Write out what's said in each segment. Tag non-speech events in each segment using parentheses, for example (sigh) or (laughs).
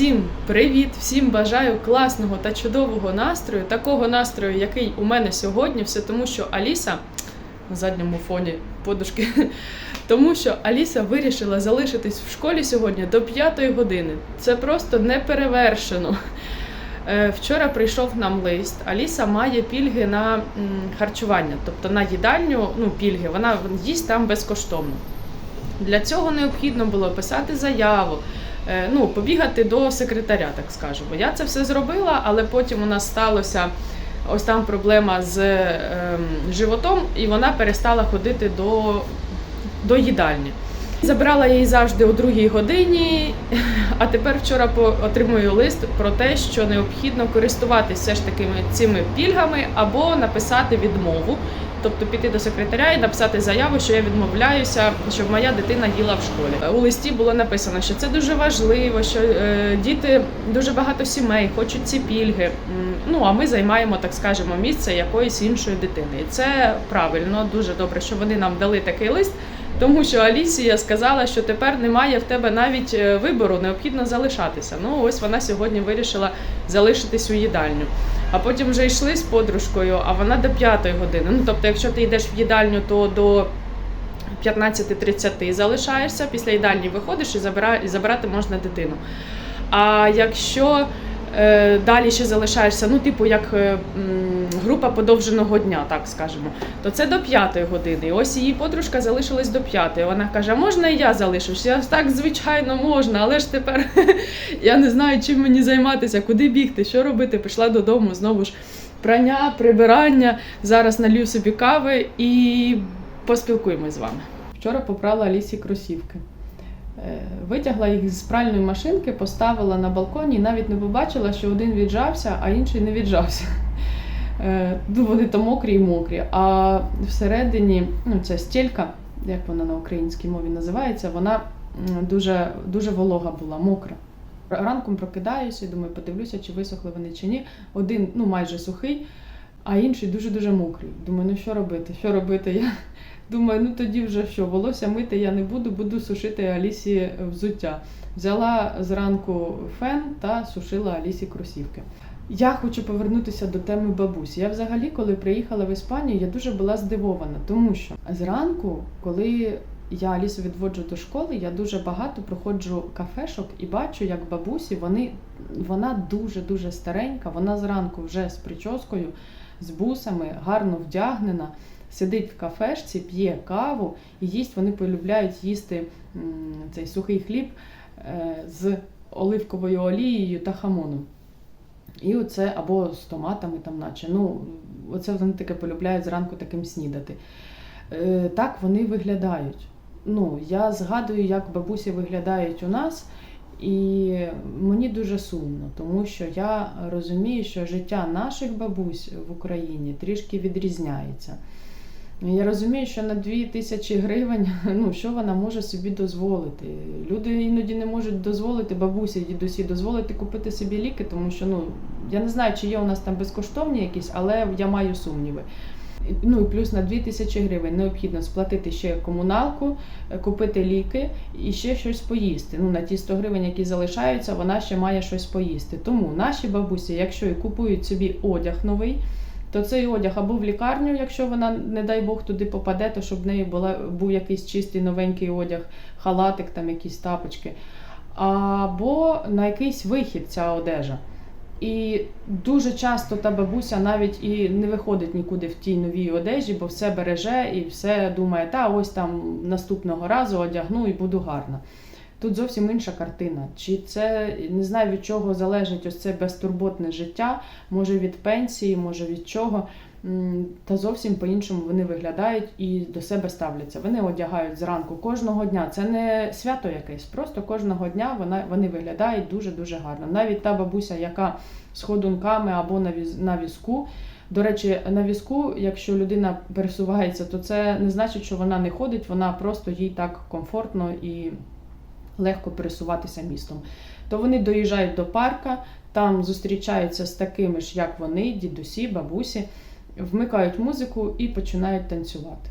Всім привіт! Всім бажаю класного та чудового настрою, такого настрою, який у мене сьогодні, все тому, що Аліса на задньому фоні подушки, (laughs) тому що Аліса вирішила залишитись в школі сьогодні до 5 години. Це просто неперевершено. Е, Вчора прийшов нам лист. Аліса має пільги на харчування, тобто на їдальню, ну пільги, вона їсть там безкоштовно. Для цього необхідно було писати заяву, ну, побігати до секретаря, так скажемо. Я це все зробила, але потім у нас сталося ось там проблема з ем, животом, і вона перестала ходити до, до їдальні. Забрала її завжди о другій годині, а тепер вчора отримую лист про те, що необхідно користуватися все ж таки цими пільгами або написати відмову, тобто піти до секретаря і написати заяву, що я відмовляюся, щоб моя дитина їла в школі. У листі було написано, що це дуже важливо, що е, діти дуже багато сімей хочуть ці пільги. Ну а ми займаємо, так скажемо, місце якоїсь іншої дитини. І це правильно, дуже добре, що вони нам дали такий лист. Тому що Алісія сказала, що тепер немає в тебе навіть е, вибору, необхідно залишатися. Ну ось вона сьогодні вирішила залишитись у їдальню. А потім вже йшли з подружкою, а вона до п'ятої години. Ну тобто, якщо ти йдеш в їдальню, то до 15.30 залишаєшся, після їдальні виходиш і забирати можна дитину. А якщо далі ще залишаєшся, ну, типу, як е, група подовженого дня, так скажемо, то це до п'ятої години. Ось її подружка залишилась до п'ятої. Вона каже: можна і я залишусь? Я так, звичайно, можна, але ж тепер (laughs) я не знаю, чим мені займатися, куди бігти, що робити. Пішла додому знову ж прання, прибирання. Зараз налью собі кави і поспілкуємось з вами. Вчора попрала Алісі кросівки. Е, Витягла їх з пральної машинки, поставила на балконі і навіть не побачила, що один віджався, а інший не віджався. Е, Ну, вони то мокрі і мокрі. А всередині, ну, ця стілька, як вона на українській мові називається, вона дуже, дуже волога була, мокра. Ранком прокидаюся і думаю, подивлюся, чи висохли вони чи ні. Один ну, майже сухий, а інший дуже-дуже мокрий. Думаю, ну що робити? Що робити? Я (laughs) думаю, ну тоді вже що, волосся мити я не буду, буду сушити Алісі взуття. Взяла зранку фен та сушила Алісі кросівки. Я хочу повернутися до теми бабусі. Я взагалі, коли приїхала в Іспанію, я дуже була здивована, тому що зранку, коли я Алісу відводжу до школи, я дуже багато проходжу кафешок і бачу, як бабусі, вони, вона дуже-дуже старенька, вона зранку вже з прическою, з бусами, гарно вдягнена, сидить в кафешці, п'є каву і їсть. Вони полюбляють їсти цей сухий хліб е, з оливковою олією та хамоном. І оце або з томатами, там, наче. Ну, оце вони таке полюбляють зранку таким снідати. Е, так вони виглядають. Ну, я згадую, як бабусі виглядають у нас, і мені дуже сумно, тому що я розумію, що життя наших бабусь в Україні трішки відрізняється. Я розумію, що на 2 тисячі гривень, (laughs) ну що вона може собі дозволити. Люди іноді не можуть дозволити, бабусі, дідусі дозволити купити собі ліки, тому що ну я не знаю, чи є у нас там безкоштовні якісь, але я маю сумніви. Ну і плюс на 2 тисячі гривень необхідно сплатити ще комуналку, е, купити ліки і ще щось поїсти. Ну на ті 100 гривень, які залишаються, вона ще має щось поїсти. Тому наші бабусі, якщо і купують собі одяг новий, то цей одяг або в лікарню, якщо вона, не дай Бог, туди попаде, то щоб в неї була, був якийсь чистий новенький одяг, халатик, там якісь тапочки, або на якийсь вихід ця одежа. І дуже часто та бабуся навіть і не виходить нікуди в тій новій одежі, бо все береже і все думає, та ось там наступного разу одягну і буду гарна. Тут зовсім інша картина. Чи це не знаю від чого залежить ось це безтурботне життя, може від пенсії, може від чого. Та зовсім по-іншому вони виглядають і до себе ставляться. Вони одягають зранку кожного дня. Це не свято якесь, просто кожного дня вона, вони виглядають дуже-дуже гарно. Навіть та бабуся, яка з ходунками або на, віз, на візку. До речі, на візку, якщо людина пересувається, то це не значить, що вона не ходить, вона просто їй так комфортно і легко пересуватися містом. То вони доїжджають до парка, там зустрічаються з такими ж, як вони, дідусі, бабусі, вмикають музику і починають танцювати.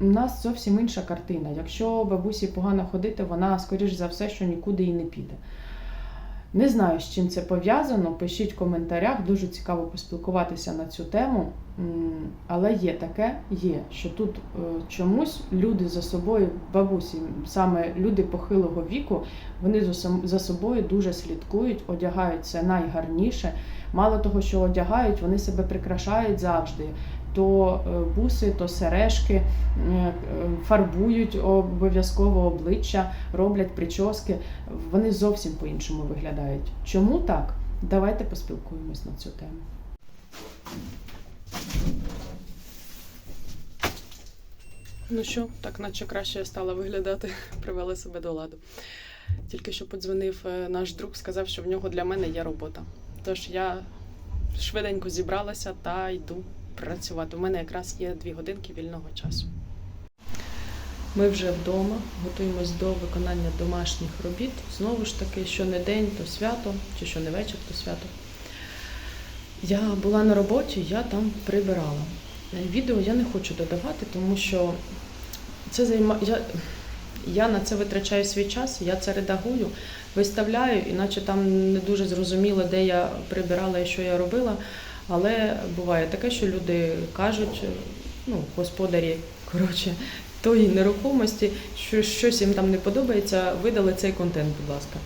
У нас зовсім інша картина. Якщо бабусі погано ходити, вона, скоріш за все, що нікуди і не піде. Не знаю, з чим це пов'язано. Пишіть в коментарях. Дуже цікаво поспілкуватися на цю тему. Але є таке, є, що тут е, чомусь люди за собою, бабусі, саме люди похилого віку, вони за собою дуже слідкують, одягаються найгарніше. Мало того, що одягають, вони себе прикрашають завжди. То е, буси, то сережки, е, фарбують обов'язково обличчя, роблять прически. Вони зовсім по-іншому виглядають. Чому так? Давайте поспілкуємось на цю тему. Ну що, так наче краще я стала виглядати, (laughs) привела себе до ладу. Тільки що подзвонив е, наш друг, сказав, що в нього для мене є робота. Тож я швиденько зібралася та йду працювати. У мене якраз є дві годинки вільного часу. Ми вже вдома, готуємось до виконання домашніх робіт. Знову ж таки, що не день, то свято, чи що не вечір, то свято. Я була на роботі, я там прибирала. Е, Відео я не хочу додавати, тому що це займа... я... я на це витрачаю свій час, я це редагую, виставляю, іначе там не дуже зрозуміло, де я прибирала і що я робила. Але буває таке, що люди кажуть, ну, господарі, коротше, тої нерухомості, що щось їм там не подобається, видали цей контент, будь ласка.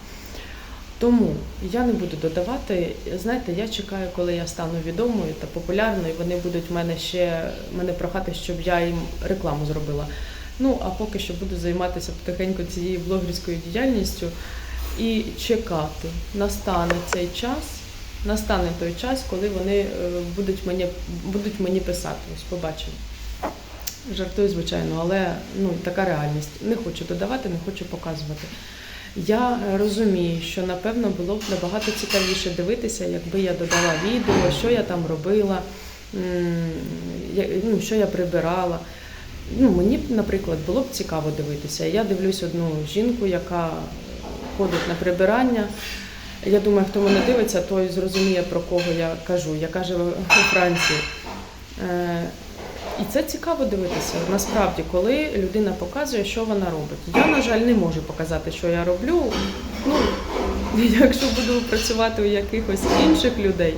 Тому я не буду додавати. Знаєте, я чекаю, коли я стану відомою та популярною, вони будуть мене ще мене прохати, щоб я їм рекламу зробила. Ну а поки що буду займатися потихеньку цією блогерською діяльністю і чекати. Настане цей час, настане той час, коли вони е, будуть мені, будуть мені писати. Ось побачимо. Жартую, звичайно, але ну така реальність. Не хочу додавати, не хочу показувати. Я розумію, що напевно було б набагато цікавіше дивитися, якби я додала відео, що я там робила, ну, що я прибирала. Ну, мені б, наприклад, було б цікаво дивитися. Я дивлюсь одну жінку, яка ходить на прибирання. Я думаю, хто мене дивиться, той зрозуміє, про кого я кажу. Яка живе у Франції. Е, І це цікаво дивитися. Насправді, коли людина показує, що вона робить. Я, на жаль, не можу показати, що я роблю. Ну, (laughs) якщо буду працювати у якихось інших людей,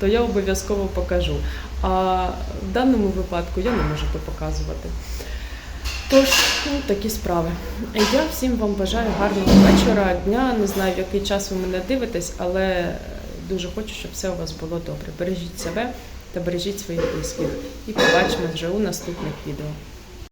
то я обов'язково покажу. А в даному випадку я не можу то показувати. Тож, ну, такі справи. Я всім вам бажаю гарного вечора, дня. Не знаю, в який час ви мене дивитесь, але дуже хочу, щоб все у вас було добре. Бережіть себе та бережіть своїх близьких. І побачимо вже у наступних відео.